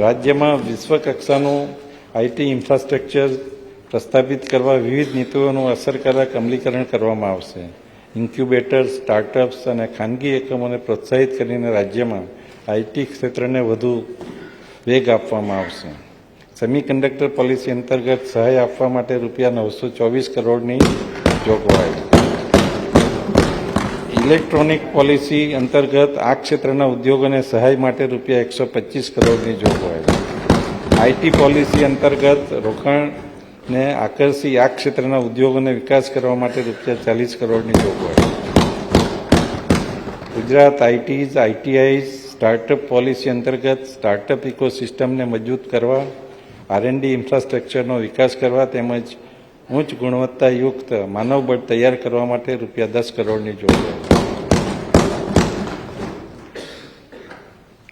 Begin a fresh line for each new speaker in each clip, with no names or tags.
રાજ્યમાં વિશ્વકક્ષાનું IT infrastructure પ્રસ્થાપિત કરવા વિવિધ નીતિઓનું અસરકારક અમલીકરણ કરવામાં આવશે. ઇન્ક્યુબેટર સ્ટાર્ટઅપ્સ અને ખાનગી એકમોને પ્રોત્સાહિત કરીને રાજ્યમાં આઈટી ક્ષેત્રને વધુ વેગ આપવામાં આવશે. સેમિકન્ડક્ટર પોલિસી અંતર્ગત સહાય આપવા માટે રૂપિયા નવસો ચોવીસ કરોડની જોગવાઈ. ઇલેક્ટ્રોનિક પોલિસી અંતર્ગત આ ક્ષેત્રના ઉદ્યોગોને સહાય માટે રૂપિયા એકસો પચીસ કરોડની જોગવાઈ આઈટી પોલિસી અંતર્ગત રોકાણને આકર્ષી આ ક્ષેત્રના ઉદ્યોગોને વિકાસ કરવા માટે રૂપિયા ચાલીસ કરોડની જોગવાઈ ગુજરાત આઈટીઝ આઈટીઆઈ સ્ટાર્ટઅપ પોલિસી અંતર્ગત સ્ટાર્ટઅપ ઇકોસિસ્ટમને મજબૂત કરવા આરએનડી ઇન્ફ્રાસ્ટ્રક્ચરનો વિકાસ કરવા તેમજ ઉચ્ચ ગુણવત્તાયુક્ત માનવબળ તૈયાર કરવા માટે રૂપિયા દસ કરોડની જોગવાઈ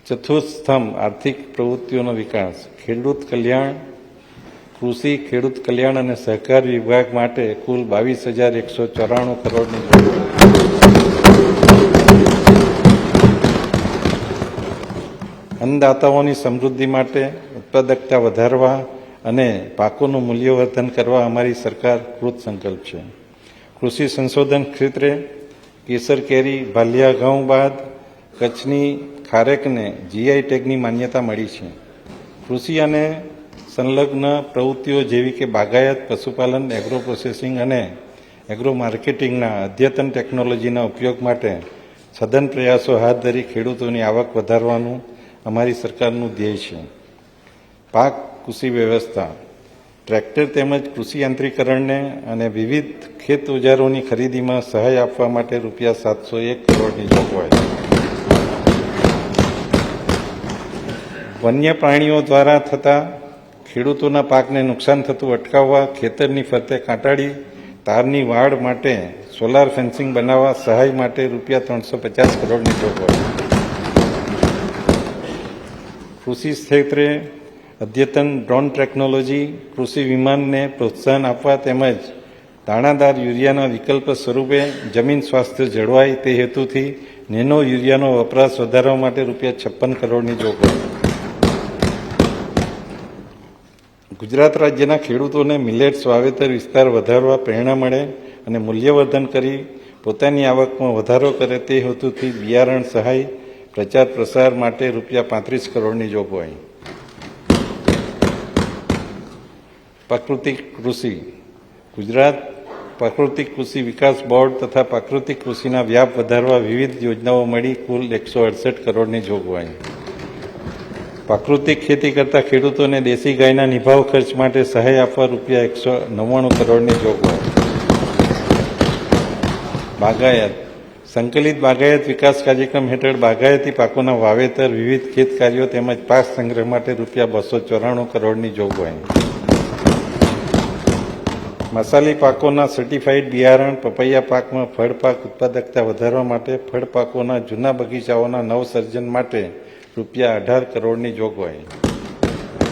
ચતુર્થ સ્તંભ આર્થિક પ્રવૃત્તિઓનો વિકાસ ખેડૂત કલ્યાણ કૃષિ ખેડૂત કલ્યાણ અને સહકાર વિભાગ માટે કુલ બાવીસ હજાર એકસો ચોરાણું કરોડની અન્નદાતાઓની સમૃદ્ધિ માટે ઉત્પાદકતા વધારવા અને પાકોનું મૂલ્યવર્ધન કરવા અમારી સરકાર કૃત સંકલ્પ છે। કૃષિ સંશોધન ક્ષેત્રે કેસર કેરી, ભાલિયા, ઘઉં બાદ, કચ્છની ખારેકને જીઆઈ ટેગની માન્યતા મળી છે. કૃષિ અને સંલગ્ન પ્રવૃત્તિઓ જેવી કે બાગાયત, પશુપાલન એગ્રો પ્રોસેસિંગ અને એગ્રો માર્કેટિંગના અદ્યતન ટેકનોલોજીના ઉપયોગ માટે સઘન પ્રયાસો હાથ ધરી ખેડૂતોની આવક વધારવાનું અમારી સરકારનું ધ્યેય છે. પાક કૃષિ વ્યવસ્થા. ટ્રેક્ટર તેમજ કૃષિ યાંત્રીકરણને અને વિવિધ ખેત ઓજારોની ખરીદીમાં સહાય આપવા માટે રૂપિયા સાતસો એક કરોડની જોગવાઈ. વન્ય પ્રાણીઓ દ્વારા થતા ખેડૂતોના પાકને નુકસાન થતું અટકાવવા, ખેતરની ફરતે કાંટાળી, તારની વાડ માટે સોલાર ફેન્સિંગ બનાવવા, સહાય માટે રૂપિયા ત્રણસો પચાસ કરોડની જોગવાઈ કૃષિ ક્ષેત્રે અદ્યતન ડ્રોન ટેકનોલોજી, કૃષિ વિમાનને પ્રોત્સાહન આપવા તેમજ દાણાદાર યુરિયાના વિકલ્પ સ્વરૂપે જમીન સ્વાસ્થ્ય જળવાય તે હેતુથી નેનો યુરિયાનો વપરાશ વધારવા માટે રૂપિયા છપ્પન કરોડની જોગવાઈ ગુજરાત રાજ્યના ખેડૂતોને મિલેટ્સ વાવેતર વિસ્તાર વધારવા પ્રેરણા મળે અને મૂલ્યવર્ધન કરી પોતાની આવકમાં વધારો કરે તે હેતુથી બિયારણ સહાય, પ્રચાર પ્રસાર માટે રૂપિયા પાંત્રીસ કરોડની જોગવાઈ. પ્રાકૃતિક કૃષિ. ગુજરાત પ્રાકૃતિક કૃષિ વિકાસ બોર્ડ તથા પ્રાકૃતિક કૃષિના વ્યાપ વધારવા વિવિધ યોજનાઓ મળી કુલ એકસો અડસઠ કરોડની જોગવાઈ. પ્રાકૃતિક ખેતી કરતા ખેડૂતોને દેશી ગાયના નિભાવ ખર્ચ માટે સહાય આપવા રૂપિયા એકસો નવ્વાણું કરોડની જોગવાઈ. બાગાયત. સંકલિત બાગાયત વિકાસ કાર્યક્રમ હેઠળ બાગાયતી પાકોના વાવેતર, વિવિધ ખેત કાર્યો તેમજ પાક સંગ્રહ માટે રૂપિયા બસો ચોરાણું કરોડની જોગવાઈ. મસાલી પાકોના સર્ટિફાઈડ બિયારણ, પપૈયા પાકમાં ફળ પાક ઉત્પાદકતા વધારવા માટે ફળ પાકોના જૂના બગીચાઓના નવસર્જન માટે રૂપિયા અઢાર કરોડની જોગવાઈ.